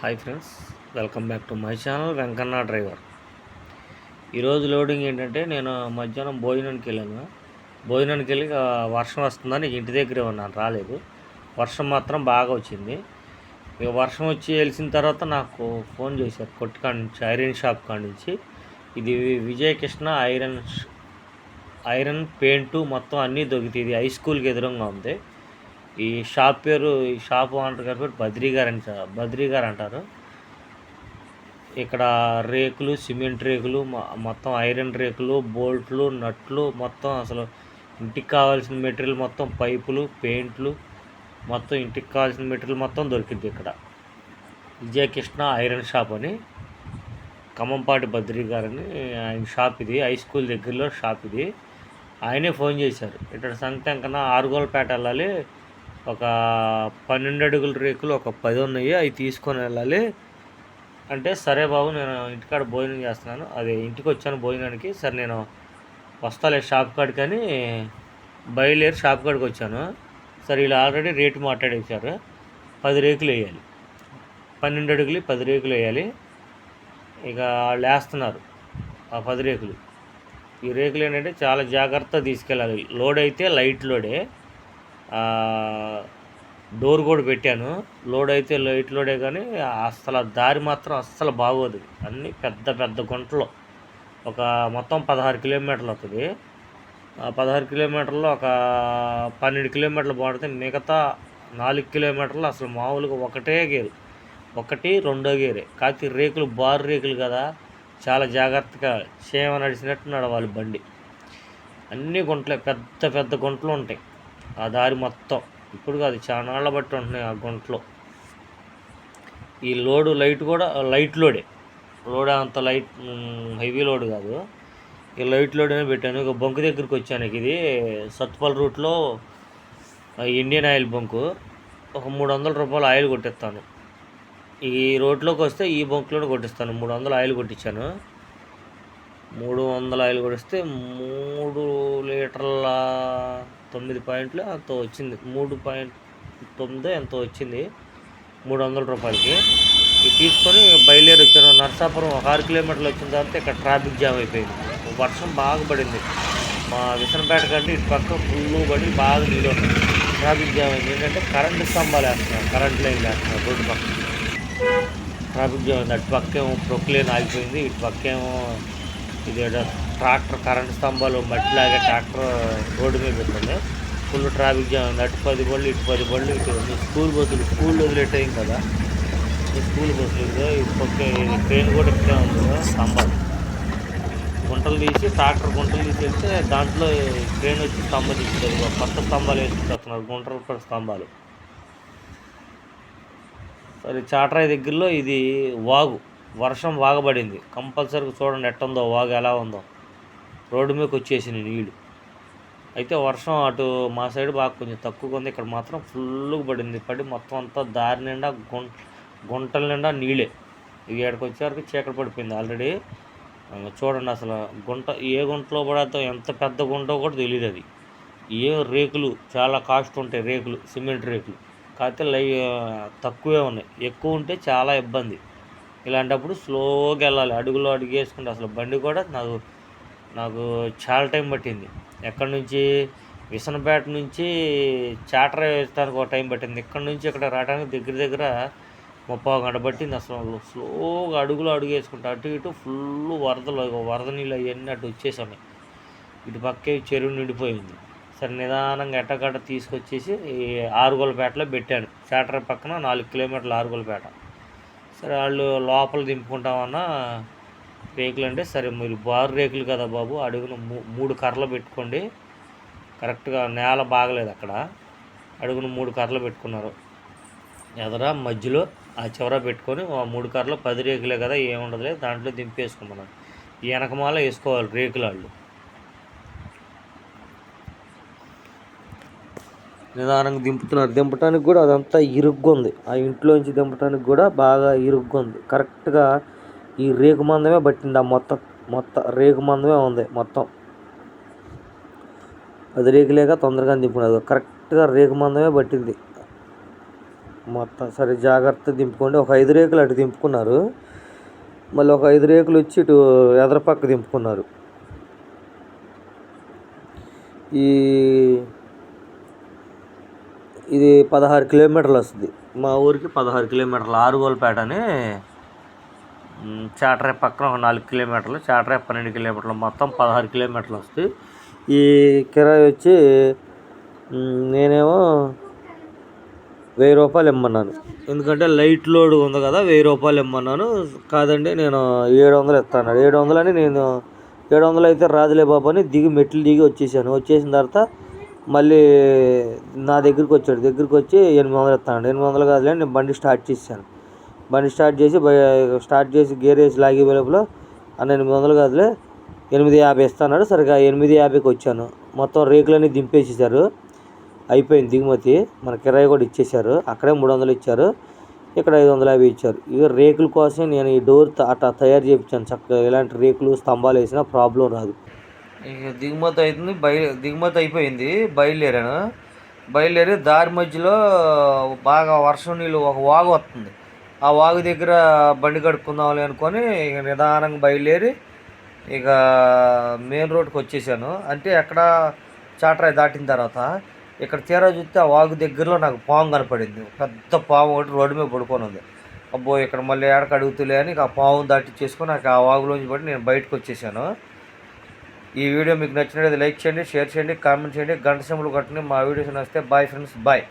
Hi friends welcome back to my channel Venkanna driver. ఈరోజు loading ఏంటంటే నేను మధ్యాహ్నం భోజనానికి వెళ్ళాను. భోజనానికి వెళ్ళి వర్షం వస్తుందని ఇంటి దగ్గరే ఉన్నాను రాలేదు. వర్షం మాత్రం బాగా వచ్చింది. ఇక వర్షం వచ్చి వెలిసిన తర్వాత నాకు ఫోన్ చేశారు కొట్టు కాడి నుంచి ఐరన్ షాప్ కాడి నుంచి. ఇది విజయకృష్ణ ఐరన్ ఐరన్ పెయింటు మొత్తం అన్నీ దొరుకుతాయి. ఇది హై స్కూల్కి ఎదురుగా ఉంది. ఈ షాప్ పేరు ఈ షాప్ ఓనర్ గారి పేరు బద్రీ గారు అని బద్రీ గారు అంటారు. ఇక్కడ రేకులు సిమెంట్ రేకులు మొత్తం ఐరన్ రేకులు బోల్ట్లు నట్లు మొత్తం అసలు ఇంటికి కావాల్సిన మెటీరియల్ మొత్తం పైపులు పెయింట్లు మొత్తం ఇంటికి కావాల్సిన మెటీరియల్ మొత్తం దొరికింది ఇక్కడ. విజయకృష్ణ ఐరన్ షాప్ అని ఖమ్మంపాటి బద్రీ గారని ఆయన షాప్ ఇది హై స్కూల్ దగ్గరలో షాప్ ఇది. ఆయనే ఫోన్ చేశారు. ఇక్కడ సంగతి ఆరుగోలపేట వెళ్ళాలి ఒక పన్నెండు అడుగుల రేకులు ఒక పది ఉన్నాయి అవి తీసుకొని వెళ్ళాలి. అంటే సరే బాబు నేను ఇంటికాడ భోజనం చేస్తున్నాను. అదే ఇంటికి వచ్చాను భోజనానికి. సరే నేను వస్తాలే షాప్ కాడికి అని బయలుదేరి షాప్ కాడికి వచ్చాను. సరే ఇలా ఆల్రెడీ రేటు మాట్లాడేశారు పది రేకులు వేయాలి. పన్నెండు అడుగులు పది రేకులు వేయాలి. ఇక వాళ్ళు వేస్తున్నారు ఆ పది రేకులు. ఈ రేకులు ఏంటంటే చాలా జాగ్రత్తగా తీసుకెళ్ళాలి. లోడ్ అయితే లైట్ లోడే. డోర్ కూడా పెట్టాను. లోడ్ అయితే లైట్ లోడే కానీ అసలు దారి మాత్రం అస్సలు బాగోదు. అన్నీ పెద్ద పెద్ద గుంటలు. ఒక మొత్తం పదహారు కిలోమీటర్లు అవుతుంది. ఆ పదహారు కిలోమీటర్లు ఒక పన్నెండు కిలోమీటర్లు బాగుంటుంది మిగతా నాలుగు కిలోమీటర్లు అసలు మామూలుగా ఒకటే గేరు. ఒకటి రెండో గేరే. కాకపోతే రేకులు బారు రేకులు కదా చాలా జాగ్రత్తగా క్షేమ నడిచినట్టు నడవాలి బండి. అన్ని గుంటలే పెద్ద పెద్ద గుంటలు ఉంటాయి. ఆ దారి మొత్తం. ఇప్పుడు కాదు చాలా బట్టి ఉంటున్నాయి ఆ గుంటలో. ఈ లోడు లైట్ కూడా లైట్ లోడే. లోడ్ అంత లైట్ హెవీ లోడ్ కాదు. ఈ లైట్ లోడ్ అని పెట్టాను. ఇక బొంకు దగ్గరికి వచ్చాను ఇది. సత్పల్ రూట్లో ఇండియన్ ఆయిల్ బొంకు. ఒక మూడు వందల రూపాయలు ఆయిల్ కొట్టిస్తాను. ఈ రోడ్లోకి వస్తే ఈ బొంకులోనే కొట్టిస్తాను. మూడు వందలు ఆయిల్ కొట్టించాను. మూడు వందల ఆయిల్ కొడిస్తే మూడు లీటర్ల తొమ్మిది పాయింట్లు అంత వచ్చింది. మూడు పాయింట్ తొమ్మిది ఎంతో వచ్చింది. మూడు వందల రూపాయలకి. ఇది తీసుకొని బయలుదేరి వచ్చాను. నర్సాపురం ఒక ఆరు కిలోమీటర్లు వచ్చిన తర్వాత ఇక్కడ ట్రాఫిక్ జామ్ అయిపోయింది. వర్షం బాగా పడింది. మా విసనపేట కంటే ఇటు పక్క ఫుల్ పడి బాగా నీళ్ళు ట్రాఫిక్ జామ్ అయింది. ఏంటంటే కరెంటు స్తంభాలు వేస్తున్నారు కరెంట్ లైన్ వేస్తున్నారు రోడ్డు పక్క ట్రాఫిక్ జామ్ అయింది. అటు పక్కేమో ప్రొక్లేన్ ఆగిపోయింది. ఇటు పక్కేమో ఇది ఏదో ట్రాక్టర్ కరెంట్ స్తంభాలు మట్టిలాగే ట్రాక్టర్ రోడ్డు మీద పెట్టింది ఫుల్ ట్రాఫిక్ జామ్ ఉంది. అటు పది బళ్ళు ఇటు పది బళ్ళు ఇటు స్కూల్ బస్సులు. స్కూల్ వదిలేటాయి కదా. ఈ స్కూల్ బస్సులు పక్క ఇది ట్రైన్ కూడా ఇక్కడే ఉంది. కదా స్తంభాలు. గుంటలు తీసి ట్రాక్టర్ గుంటలు తీసి వెళ్తే దాంట్లో ట్రైన్ వచ్చి స్తంభం తీసుకుంటుంది కొత్త స్తంభాలు వేసుకుంటున్నారు గుంటలు కూడా స్తంభాలు. సరే చాటరాయి దగ్గరలో ఇది వాగు. వర్షం వాగబడింది. పడింది కంపల్సరీగా చూడండి ఎట్టుందో వాగు ఎలా ఉందో. రోడ్డు మీదకి వచ్చేసింది నీళ్ళు అయితే వర్షం అటు మా సైడ్ బాగా కొంచెం తక్కువగా ఉంది. ఇక్కడ మాత్రం ఫుల్గా పడింది. పడి మొత్తం అంతా దారి నిండా గుంట గుంటల నిండా నీళ్ళే. ఇవి ఇక్కడికి వచ్చేవరకు చీకటి పడిపోయింది ఆల్రెడీ. చూడండి అసలు గుంట ఏ గుంటలో పడతో ఎంత పెద్ద గుంటో కూడా తెలియదు అది. ఏ రేకులు చాలా కాస్ట్ ఉంటాయి రేకులు సిమెంట్ రేకులు. కాకపోతే లై తక్కువే ఉన్నాయి. ఎక్కువ ఉంటే చాలా ఇబ్బంది. ఇలాంటప్పుడు స్లోగా వెళ్ళాలి. అడుగులో అడుగు వేసుకుంటే అసలు బండి కూడా నాకు నాకు చాలా టైం పట్టింది. ఎక్కడి నుంచి? విసనపేట నుంచి చాటర్ వేయడానికి ఒక టైం పట్టింది. ఇక్కడ నుంచి ఇక్కడ రావడానికి దగ్గర దగ్గర ముప్పై గంట పట్టింది అసలు. స్లోగా అడుగులు అడుగు వేసుకుంటా అటు ఇటు ఫుల్ వరదలు వరద నీళ్ళు అవన్నీ అటు వచ్చేసాయి ఇటు పక్కే చెరువు నిండిపోయింది. సరే నిదానంగా ఎట్టగట్ట తీసుకొచ్చేసి ఆరుగోలపేటలో పెట్టాను. చాటర్ పక్కన నాలుగు కిలోమీటర్లు ఆరుగోలపేట. సరే వాళ్ళు లోపల దింపుకుంటామన్నా రేకులు అంటే సరే మీరు బారు రేకులు కదా బాబు అడుగున మూ- మూడు కర్రలు పెట్టుకోండి. కరెక్ట్గా నేల బాగలేదు అక్కడ. అడుగున మూడు కర్రలు పెట్టుకున్నారు. ఎదర మధ్యలో ఆ చివర పెట్టుకొని ఆ మూడు కర్రలు పది రేకులే కదా ఏముండదులే దాంట్లో దింపేసుకున్నాను వెనకమాల వేసుకోవాలి రేకులు వాళ్ళు. నిదానంగా దింపుతున్నారు. దింపడానికి కూడా అదంతా ఇరుగ్గుంది. ఆ ఇంట్లోంచి దింపడానికి కూడా బాగా ఇరుగ్గుంది. కరెక్ట్గా ఈ రేకు మందమే పట్టింది ఆ మొత్తం మొత్తం రేకు మందమే ఉంది మొత్తం. అది రేగులేక తొందరగా దింపుకున్నది. కరెక్ట్గా రేకు మందమే పట్టింది. మొత్తం సరే జాగ్రత్త దింపుకోండి. ఒక ఐదు రేకులు అటు దింపుకున్నారు. మళ్ళీ ఒక ఐదు రేకులు వచ్చి ఇటు ఎదరపక్క దింపుకున్నారు. ఈ ఇది పదహారు కిలోమీటర్లు వస్తుంది. మా ఊరికి పదహారు కిలోమీటర్లు. ఆరుగోలపేట అని చాటరే పక్కన ఒక నాలుగు కిలోమీటర్లు చాటరే పన్నెండు కిలోమీటర్లు మొత్తం పదహారు కిలోమీటర్లు వస్తాయి. ఈ కిరాయి వచ్చి నేనేమో వెయ్యి రూపాయలు ఇమ్మన్నాను. ఎందుకంటే లైట్ లోడ్ ఉంది కదా వెయ్యి రూపాయలు ఇమ్మన్నాను. కాదండి నేను ఏడు వందలు ఇస్తాను. ఏడు వందలని నేను ఏడు వందలు అయితే రాదులే బాబు అని దిగి మెట్లు దిగి వచ్చేసాను. వచ్చేసిన తర్వాత మళ్ళీ నా దగ్గరికి వచ్చాడు. దగ్గరికి వచ్చి ఎనిమిది వందలు ఇస్తాను ఎనిమిది వందలు కాదులే నేను బండి స్టార్ట్ చేశాను. బండి స్టార్ట్ చేసి స్టార్ట్ చేసి గేర్ వేసి లాగే లోపల అన్న ఎనిమిది వందలు కాదులే ఎనిమిది యాభై ఇస్తాన్నాడు. సరిగా ఎనిమిది యాభైకి వచ్చాను. మొత్తం రేకులన్నీ దింపేసేసారు అయిపోయింది దిగుమతి. మన కిరాయి కూడా ఇచ్చేశారు. అక్కడే మూడు వందలు ఇచ్చారు. ఇక్కడ ఐదు వందల యాభై ఇచ్చారు. ఇక రేకుల కోసం నేను ఈ డోర్ అట్లా తయారు చేయించాను చక్కగా ఇలాంటి రేకులు స్తంభాలు వేసినా ప్రాబ్లం రాదు. ఇక దిగుమతి అవుతుంది బయ దిగుమతి అయిపోయింది. బయలుదేరాను. బయలుదేరి దారి మధ్యలో బాగా వర్షం నీళ్ళు ఒక వాగు వస్తుంది. ఆ వాగు దగ్గర బండి కడుక్కుందాంలే అనుకొని ఇక నిదానంగా బయలుదేరి ఇక మెయిన్ రోడ్కి వచ్చేసాను. అంటే ఎక్కడ చాటరాయి దాటిన తర్వాత ఇక్కడ తీరా చూస్తే ఆ వాగు దగ్గరలో నాకు పాము కనపడింది. పెద్ద పాము ఒకటి రోడ్డు మీద పడుకొని ఉంది. అబ్బో ఇక్కడ మళ్ళీ ఏడకి అడుగుతులే అని ఇక ఆ పాము దాటిచ్చేసుకొని నాకు ఆ వాగులోంచి పడి నేను బయటకు వచ్చేసాను. ఈ వీడియో మీకు నచ్చినట్లయితే లైక్ చేయండి షేర్ చేయండి కామెంట్ చేయండి గంట సెంబులు కొట్టండి. మా వీడియోస్ నచ్చితే బాయ్ ఫ్రెండ్స్ బాయ్.